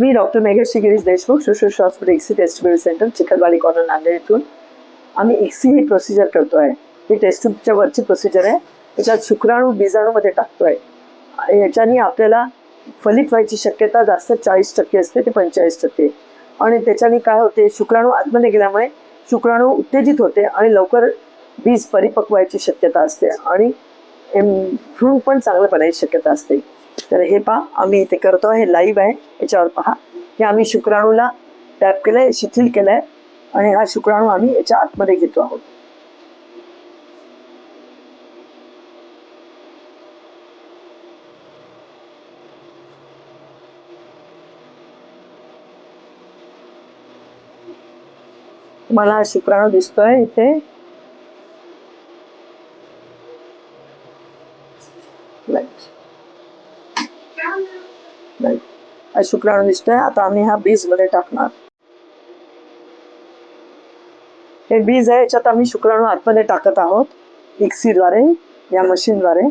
मी doctor मेघश्री Girish Deshmukh Sushrush hospital एक्सी टेस्टिबल centre Chikhalwadi corner Nanded येथून. आम्ही एक्सी ही प्रोसिजर करतो आहे ही टेस्टच्या वरची प्रोसिजर आहे. त्याच्यात शुक्राणू बीजाणूमध्ये टाकतो आहे याच्याने आपल्याला फलित व्हायची शक्यता जास्त चाळीस टक्के असते ते पंचेचाळीस टक्के. आणि त्याच्याने काय होते शुक्राणू आतमध्ये गेल्यामुळे शुक्राणू उत्तेजित होते आणि लवकर बीज परिपक्व व्हायची शक्यता असते. आणि एम- भ्रूण पण चांगलं बनायची शक्यता असते. तर हे पहा आम्ही इथे करतो हे लाईव्ह आहे. याच्यावर पहा. हे आम्ही शुक्राणूला टॅप केलं आहे शिथिल केलं आहे आणि हा शुक्राणू आम्ही याच्या आतमध्ये घेतो आहोत. मला हा शुक्राणू दिसतोय इथे. Right. हा शुक्राणू दिसतोय आता आम्ही हा बीजमध्ये टाकणार. हे बीज आहे याच्यात आम्ही शुक्राणू आतमध्ये टाकत आहोत. मिक्सीद्वारे या मशीनद्वारे